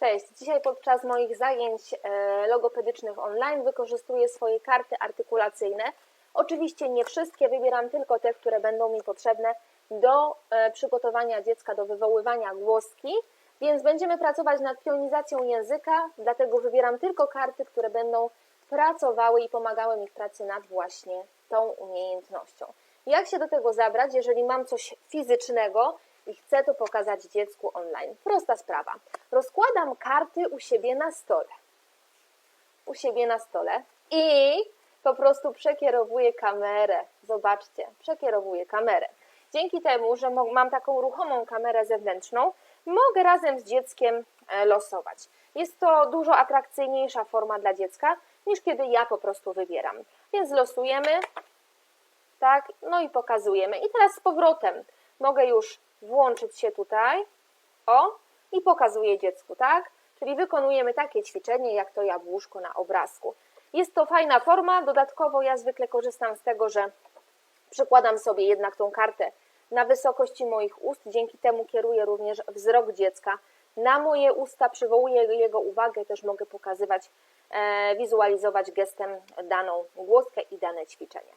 Cześć! Dzisiaj podczas moich zajęć e, logopedycznych online wykorzystuję swoje karty artykulacyjne. Oczywiście nie wszystkie, wybieram tylko te, które będą mi potrzebne do e, przygotowania dziecka do wywoływania głoski, więc będziemy pracować nad pionizacją języka, dlatego wybieram tylko karty, które będą pracowały i pomagały mi w pracy nad właśnie tą umiejętnością. Jak się do tego zabrać, jeżeli mam coś fizycznego i chcę to pokazać dziecku online? Prosta sprawa. Rozkładam karty u siebie na stole. U siebie na stole i po prostu przekierowuję kamerę. Zobaczcie, przekierowuję kamerę. Dzięki temu, że mam taką ruchomą kamerę zewnętrzną, mogę razem z dzieckiem e, losować. Jest to dużo atrakcyjniejsza forma dla dziecka niż kiedy ja po prostu wybieram. Więc losujemy, tak, no i pokazujemy. I teraz z powrotem mogę już włączyć się tutaj, o, i pokazuję dziecku, tak? Czyli wykonujemy takie ćwiczenie, jak to jabłuszko na obrazku. Jest to fajna forma, dodatkowo ja zwykle korzystam z tego, że przykładam sobie jednak tą kartę na wysokości moich ust, dzięki temu kieruję również wzrok dziecka na moje usta, przywołuję jego uwagę, też mogę pokazywać, e, wizualizować gestem daną głoskę i dane ćwiczenie.